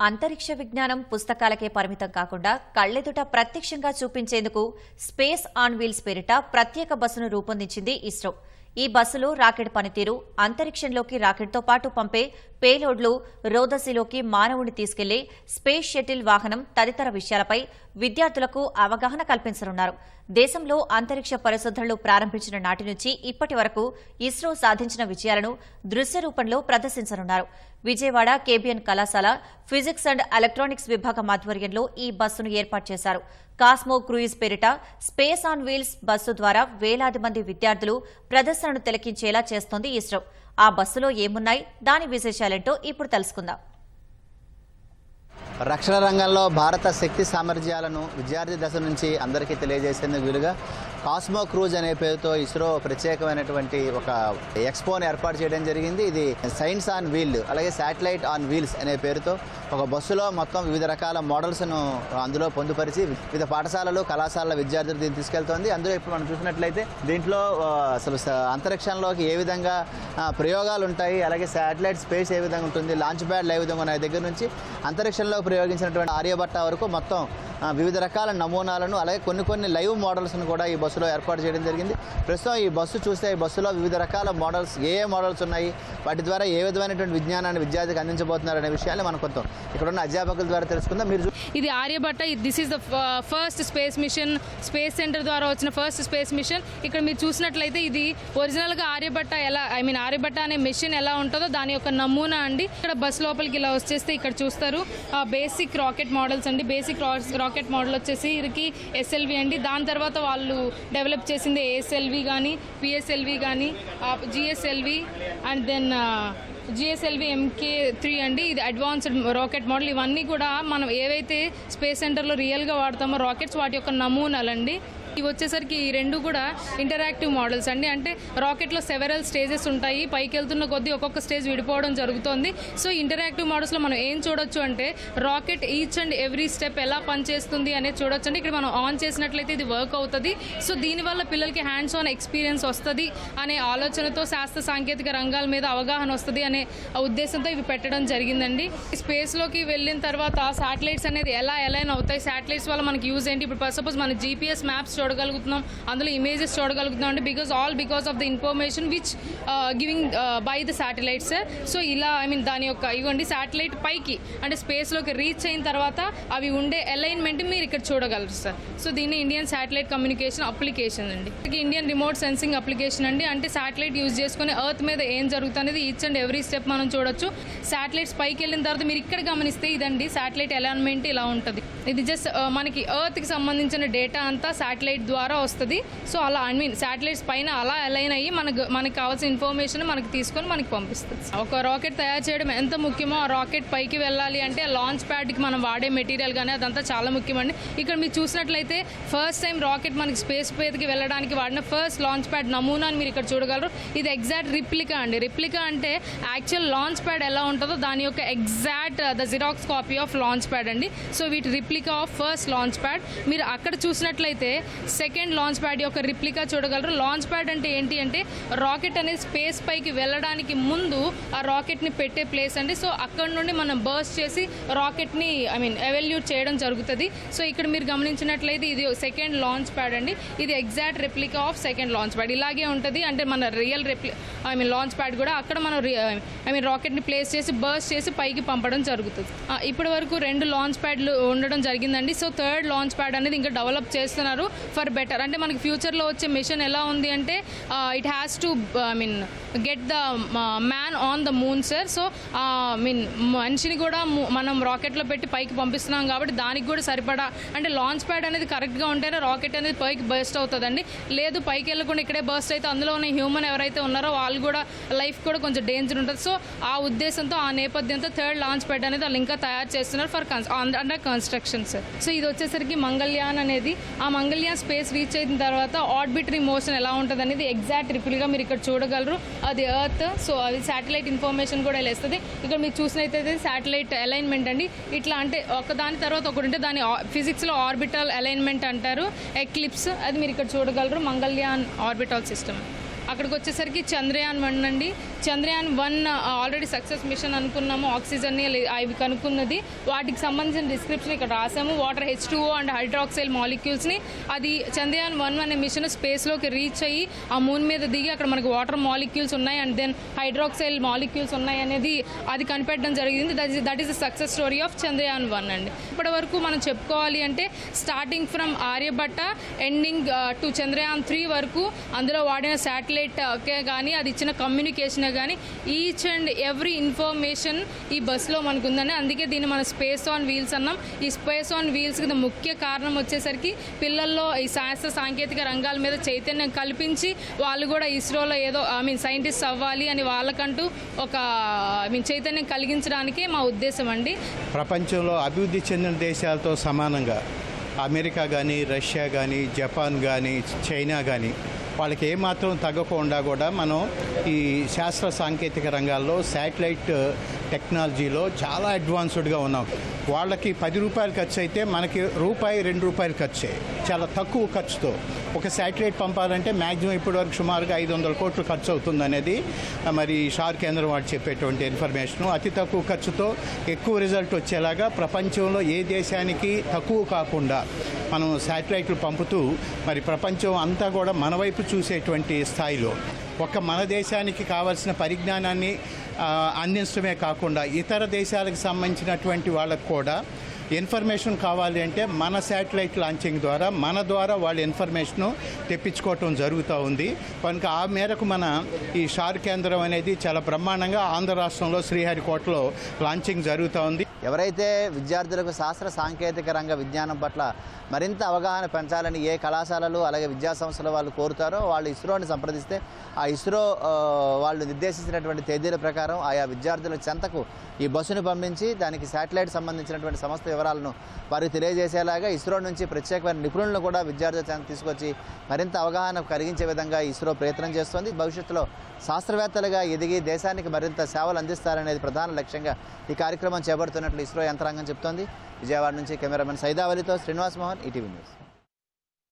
అంతరిక్ష విజ్ఞానం పుస్తకాలకే పరిమితం కాకుండా కళ్ళెదుట ప్రత్యక్షంగా చూపించేందుకు స్పేస్ ఆన్ వీల్స్ పేరిట ప్రత్యేక బస్సును రూపొందించింది ఇస్రో. ఈ బస్సులో రాకెట్ పనితీరు అంతరిక్షంలోకి రాకెట్తో పాటు పంపే పేలోడ్లు రోదసిలోకి మానవుని తీసుకెళ్ళే స్పేస్ షటిల్ వాహనం తదితర విషయాలపై విద్యార్థులకు అవగాహన కల్పించనున్నారు. దేశంలో అంతరిక్ష పరిశోధనలు ప్రారంభించిన నాటి నుంచి ఇప్పటి వరకు ఇస్రో సాధించిన విజయాలను దృశ్య రూపంలో ప్రదర్శించనున్నారు. విజయవాడ కేబిఎన్ కళాశాల ఫిజిక్స్ అండ్ ఎలక్ట్రానిక్స్ విభాగం ఆధ్వర్యంలో ఈ బస్సును ఏర్పాటు చేశారు. కాస్మో క్రూయిజ్ పేరిట స్పేస్ ఆన్ వీల్స్ బస్సు ద్వారా వేలాది మంది విద్యార్థులు ప్రదర్శనను తిలకించేలా చేస్తోంది ఇస్రో. ఆ బస్సులో ఏమున్నాయి? దాని విశేషాలేంటో ఇప్పుడు తెలుసుకుందాం. రక్షణ రంగంలో భారత శక్తి సామర్థ్యాలను విద్యార్థి దశ నుంచి అందరికీ తెలియజేసేందుకు వీలుగా కాస్మో క్రూజ్ అనే పేరుతో ఇస్రో ప్రత్యేకమైనటువంటి ఒక ఎక్స్పోని ఏర్పాటు చేయడం జరిగింది. ఇది సైన్స్ ఆన్ వీల్ అలాగే శాటిలైట్ ఆన్ వీల్స్ అనే పేరుతో ఒక బస్సులో మొత్తం వివిధ రకాల మోడల్స్ను అందులో పొందుపరిచి వివిధ పాఠశాలలు కళాశాలల విద్యార్థులు దీన్ని తీసుకెళ్తోంది. అందులో ఇప్పుడు మనం చూసినట్లయితే దీంట్లో అసలు అంతరిక్షంలోకి ఏ విధంగా ప్రయోగాలు ఉంటాయి అలాగే శాటిలైట్ స్పేస్ ఏ విధంగా ఉంటుంది లాంచ్ ప్యాడ్ ఏ విధంగా ఉన్నాయి దగ్గర నుంచి అంతరిక్షంలో ప్రయోగించినటువంటి ఆర్యభట్ట వరకు మొత్తం వివిధ రకాల నమూనాలను అలాగే కొన్ని కొన్ని లైవ్ మోడల్స్ను కూడా ఈ బస్సు బస్సులో ఏర్పాటు చేయడం జరిగింది. ప్రస్తుతం ఈ బస్సు చూస్తే ఈ బస్సులో వివిధ రకాల మోడల్స్ ఏ ఏ మోడల్స్ ఉన్నాయి వాటి ద్వారా ఏ విధమైనటువంటి విజ్ఞానాన్ని విద్యార్థికి అందించబోతున్నారు అనే విషయాన్ని మనం కొంత ఇక్కడ ఉన్న అధ్యాపకుల ద్వారా తెలుసుకుందాం. మీరు ఇది Aryabhata this is the first space mission space centre ద్వారా వచ్చిన ఫస్ట్ స్పేస్ మిషన్ ఇక్కడ మీరు చూసినట్లయితే ఇది ఒరిజినల్గా ఆర్యభట్ట ఎలా ఐ మీన్ ఆర్యభట్ట అనే మిషన్ ఎలా ఉంటుందో దాని యొక్క నమూనా అండి. ఇక్కడ బస్ లోపలికి ఇలా వచ్చేస్తే ఇక్కడ చూస్తారు. బేసిక్ రాకెట్ మోడల్స్ అండి. బేసిక్ రాకెట్ మోడల్ వచ్చేసి ఇది ఎస్ఎల్వి అండి. దాని తర్వాత వాళ్ళు డెవలప్ చేసింది ఏఎస్ఎల్వి కానీ పిఎస్ఎల్వి కానీ GSLV and then GSLV MK three అండి. ఇది అడ్వాన్స్డ్ రాకెట్ మోడల్ ఇవన్నీ కూడా మనం ఏవైతే స్పేస్ సెంటర్లో రియల్గా వాడతామో రాకెట్స్ వాటి యొక్క నమూనాలండి. ఇవి వచ్చేసరికి ఈ రెండు కూడా ఇంటరాక్టివ్ మోడల్స్ అండి. అంటే రాకెట్లో సెవెరల్ స్టేజెస్ ఉంటాయి. పైకి వెళ్తున్న కొద్దీ ఒక్కొక్క స్టేజ్ విడిపోవడం జరుగుతుంది. సో ఇంటరాక్టివ్ మోడల్స్లో మనం ఏం చూడొచ్చు అంటే rocket each and every step ఎలా పనిచేస్తుంది అనేది చూడొచ్చు అండి. ఇక్కడ మనం ఆన్ చేసినట్లయితే ఇది వర్క్ అవుతుంది. సో దీనివల్ల పిల్లలకి హ్యాండ్స్ ఆన్ ఎక్స్పీరియన్స్ వస్తుంది అనే ఆలోచనతో శాస్త్ర సాంకేతిక రంగాల మీద అవగాహన వస్తుంది అనే ఉద్దేశంతో ఇవి పెట్టడం జరిగిందండి. స్పేస్లోకి వెళ్ళిన తర్వాత శాటిలైట్స్ అనేది ఎలా ఎలా అవుతాయి? శాటిలైట్స్ వల్ల మనకి యూజ్ ఏంటి? ఇప్పుడు సపోజ్ మన జీపీఎస్ మ్యాప్స్ చూడగలుగుతున్నాం అందులో ఇమేజెస్ చూడగలుగుతున్నాం అంటే because all because of the information which giving by the satellites so ఇలా ఐ మీన్ దాని యొక్క ఇవ్వండి శాటిలైట్ పైకి అంటే స్పేస్లోకి రీచ్ అయిన తర్వాత అవి ఉండే అలైన్మెంట్ మీరు ఇక్కడ చూడగలరు సార్ సో దీన్ని ఇండియన్ శాటిలైట్ కమ్యూనికేషన్ అప్లికేషన్ అండి. ఇండియన్ రిమోట్ సెన్సింగ్ అప్లికేషన్ అండి. అంటే శాటిలైట్ యూజ్ చేసుకుని ఎర్త్ మీద ఏం జరుగుతుంది ఈచ్ అండ్ ఎవ్రీ స్టెప్ మనం చూడొచ్చు. శాటిలైట్స్ పైకి వెళ్ళిన తర్వాత మీరు ఇక్కడ గమనిస్తే ఇదండి శాటిలైట్ అలైన్మెంట్ ఇలా ఉంటుంది. ఇది జస్ట్ uh, మనకి ఎర్త్కి సంబంధించిన డేటా అంతా శాటిలైట్ ద్వారా వస్తుంది. సో అలా ఐ మీన్ శాటిలైట్స్ పైన అలా అలైన్ అయ్యి మనకు మనకు కావాల్సిన ఇన్ఫర్మేషన్ మనకి తీసుకొని మనకి పంపిస్తుంది. ఒక రాకెట్ తయారు చేయడం ఎంత ముఖ్యమో ఆ రాకెట్ పైకి వెళ్ళాలి అంటే లాంచ్ ప్యాడ్కి మనం వాడే మెటీరియల్ కానీ అదంతా చాలా ముఖ్యమండి. ఇక్కడ మీరు చూసినట్లయితే ఫస్ట్ టైం రాకెట్ మనకి స్పేస్ పేదకి వెళ్ళడానికి వాడిన ఫస్ట్ లాంచ్ ప్యాడ్ నమూనాని మీరు ఇక్కడ చూడగలరు. ఇది ఎగ్జాక్ట్ రిప్లికా అండి. రిప్లికా అంటే యాక్చువల్ లాంచ్ ప్యాడ్ ఎలా ఉంటుందో దాని యొక్క exact the xerox copy of launch pad అండి. సో వీటి replica of first launch pad మీరు అక్కడ చూసినట్లయితే సెకండ్ లాంచ్ ప్యాడ్ యొక్క రిప్లికా చూడగలరు. లాంచ్ ప్యాడ్ అంటే ఏంటి అంటే రాకెట్ అనేది స్పేస్ పైకి వెళ్ళడానికి ముందు ఆ రాకెట్ని పెట్టే ప్లేస్ అండి. సో అక్కడ నుండి మనం బర్స్ట్ చేసి రాకెట్ని ఐ మీన్ ఎవల్యూట్ చేయడం జరుగుతుంది. సో ఇక్కడ మీరు గమనించినట్లయితే ఇది సెకండ్ లాంచ్ ప్యాడ్ అండి. ఇది exact replica of second launch pad ఇలాగే ఉంటుంది. అంటే మన రియల్ రెప్లి ఐ మీన్ లాంచ్ ప్యాడ్ కూడా అక్కడ మనం ఐ మీన్ రాకెట్ని ప్లేస్ చేసి బర్స్ట్ చేసి పైకి పంపడం జరుగుతుంది. ఇప్పటి వరకు రెండు లాంచ్ ప్యాడ్లు ఉండడం జరిగిందండి. సో థర్డ్ లాంచ్ ప్యాడ్ అనేది ఇంకా డెవలప్ చేస్తున్నారు ఫర్ బెటర్. అంటే మనకి ఫ్యూచర్లో వచ్చే మిషన్ ఎలా ఉంది అంటే it has to I mean get the man on the moon sir so I mean మనిషిని కూడా మనం రాకెట్లో పెట్టి పైకి పంపిస్తున్నాం కాబట్టి దానికి కూడా సరిపడా. అంటే లాంచ్ ప్యాడ్ అనేది కరెక్ట్గా ఉంటేనే రాకెట్ అనేది పైకి బర్స్ట్ అవుతుందండి. లేదు పైకి వెళ్ళకుండా ఇక్కడే బర్స్ట్ అయితే అందులో ఉన్న హ్యూమన్ ఎవరైతే ఉన్నారో వాళ్ళు కూడా లైఫ్ కూడా కొంచెం డేంజర్ ఉంటుంది. సో ఆ ఉద్దేశంతో ఆ నేపథ్యంతో థర్డ్ లాంచ్ ప్యాడ్ అనేది వాళ్ళు ఇంకా తయారు చేస్తున్నారు for under construction sir so ఇది వచ్చేసరికి మంగళ్యాన్ అనేది ఆ మంగళ్యాన్ స్పేస్ రీచ్ అయిన తర్వాత ఆర్బిటరీ మోషన్ ఎలా ఉంటుంది అనేది ఎగ్జాక్ట్ రిపుల్గా మీరు ఇక్కడ చూడగలరు. అది ఎర్త్ సో అది శాటిలైట్ ఇన్ఫర్మేషన్ కూడా వెళ్ళేస్తుంది ఇక్కడ మీరు చూసినైతే శాటిలైట్ అలైన్మెంట్ అండి. ఇట్లా అంటే ఒక దాని తర్వాత ఒకటి ఉంటే దాని ఫిజిక్స్లో ఆర్బిటల్ అలైన్మెంట్ అంటారు. ఎక్లిప్స్ అది మీరు ఇక్కడ చూడగలరు. మంగళ్యాన్ ఆర్బిటల్ సిస్టమ్ అక్కడికి వచ్చేసరికి చంద్రయాన్ వన్ అండి. Chandrayaan one already success mission అనుకున్నాము. ఆక్సిజన్ అవి కనుక్కున్నది. వాటికి సంబంధించిన డిస్క్రిప్షన్ ఇక్కడ రాసాము. వాటర్ హెచ్ అండ్ హైడ్రాక్సైల్ మాలిక్యూల్స్ని అది చంద్రయాన్ వన్ అనే మిషన్ స్పేస్లోకి రీచ్ అయ్యి ఆ మూన్ మీద దిగి అక్కడ మనకి వాటర్ మాలిక్యూల్స్ ఉన్నాయి. అండ్ దెన్ హైడ్రాక్సైల్ మాలిక్యూల్స్ ఉన్నాయి అనేది అది కనిపెట్టడం జరిగింది. That is that is the success story of Chandrayaan one అండి. ఇప్పటి వరకు మనం చెప్పుకోవాలి అంటే starting from Aryabhata ending to Chandrayaan three వరకు అందులో వాడిన శాటిలైట్ Uh, కే కానీ అది ఇచ్చిన కమ్యూనికేషన్ కానీ ఈచ్ అండ్ ఎవ్రీ ఇన్ఫర్మేషన్ ఈ బస్సులో మనకు ఉందని అందుకే దీన్ని మనం స్పేస్ ఆన్ వీల్స్ అన్నాం. ఈ స్పేస్ ఆన్ వీల్స్కి ముఖ్య కారణం వచ్చేసరికి పిల్లల్లో ఈ శాస్త్ర సాంకేతిక రంగాల మీద చైతన్యం కల్పించి వాళ్ళు కూడా ఇస్రోలో ఏదో ఐ మీన్ సైంటిస్ట్ అవ్వాలి అని వాళ్ళకంటూ ఒక ఐ మీన్ చైతన్యం కలిగించడానికే మా ఉద్దేశం అండి. ప్రపంచంలో అభివృద్ధి చెందిన దేశాలతో సమానంగా అమెరికా కానీ రష్యా కానీ జపాన్ కానీ చైనా కానీ వాళ్ళకి ఏమాత్రం తగ్గకుండా కూడా మనం ఈ శాస్త్ర సాంకేతిక రంగాల్లో శాటిలైట్ uh, టెక్నాలజీలో చాలా అడ్వాన్స్డ్గా ఉన్నాం. వాళ్ళకి పది రూపాయలు ఖర్చు అయితే మనకి రూపాయి రెండు రూపాయలు ఖర్చు. చాలా తక్కువ ఖర్చుతో. ఒక శాటిలైట్ పంపాలంటే మ్యాక్సిమం ఇప్పటివరకు సుమారుగా ఐదు వందల కోట్లు ఖర్చు అవుతుంది అనేది మరి షార్ కేంద్రం వాడు చెప్పేటువంటి ఇన్ఫర్మేషన్. అతి తక్కువ ఖర్చుతో ఎక్కువ రిజల్ట్ వచ్చేలాగా ప్రపంచంలో ఏ దేశానికి తక్కువ కాకుండా మనం శాటిలైట్లు పంపుతూ మరి ప్రపంచం అంతా కూడా మన వైపు చూసేటువంటి స్థాయిలో ఒక మన దేశానికి కావాల్సిన పరిజ్ఞానాన్ని అందించడమే కాకుండా ఇతర దేశాలకు సంబంధించినటువంటి వాళ్ళకు కూడా ఇన్ఫర్మేషన్ కావాలి అంటే మన శాటిలైట్ లాంచింగ్ ద్వారా మన ద్వారా వాళ్ళ ఇన్ఫర్మేషన్ తెప్పించుకోవటం జరుగుతూ ఉంది. కనుక ఆ మేరకు మన ఈ షార్ కేంద్రం అనేది చాలా బ్రహ్మాండంగా ఆంధ్ర రాష్ట్రంలో శ్రీహరికోటలో లాంచింగ్ జరుగుతూ ఉంది. ఎవరైతే విద్యార్థులకు శాస్త్ర సాంకేతిక రంగ విజ్ఞానం పట్ల మరింత అవగాహన పెంచాలని ఏ కళాశాలలు అలాగే విద్యా సంస్థల వాళ్ళు కోరుతారో వాళ్ళు ఇస్రోని సంప్రదిస్తే ఆ ఇస్రో వాళ్ళు నిర్దేశించినటువంటి తేదీల ప్రకారం ఆయా విద్యార్థుల చెంతకు ఈ బస్సును పంపించి దానికి శాటిలైట్ సంబంధించినటువంటి సమస్త వివరాలను వారికి తెలియజేసేలాగా ఇస్రో నుంచి ప్రత్యేకమైన నిపుణులను కూడా విద్యార్థుల చెంత తీసుకొచ్చి మరింత అవగాహన కలిగించే విధంగా ఇస్రో ప్రయత్నం చేస్తోంది. భవిష్యత్తులో శాస్త్రవేత్తలుగా ఎదిగి దేశానికి మరింత సేవలు అందిస్తారనేది ప్రధాన లక్ష్యంగా ఈ కార్యక్రమం చేపడుతున్నట్టు ఇస్రో యంత్రాంగం చెప్తోంది. విజయవాడ నుంచి కెమెరామెన్ సైదావలితో శ్రీనివాస్ మోహన్ ఈటీవీ న్యూస్.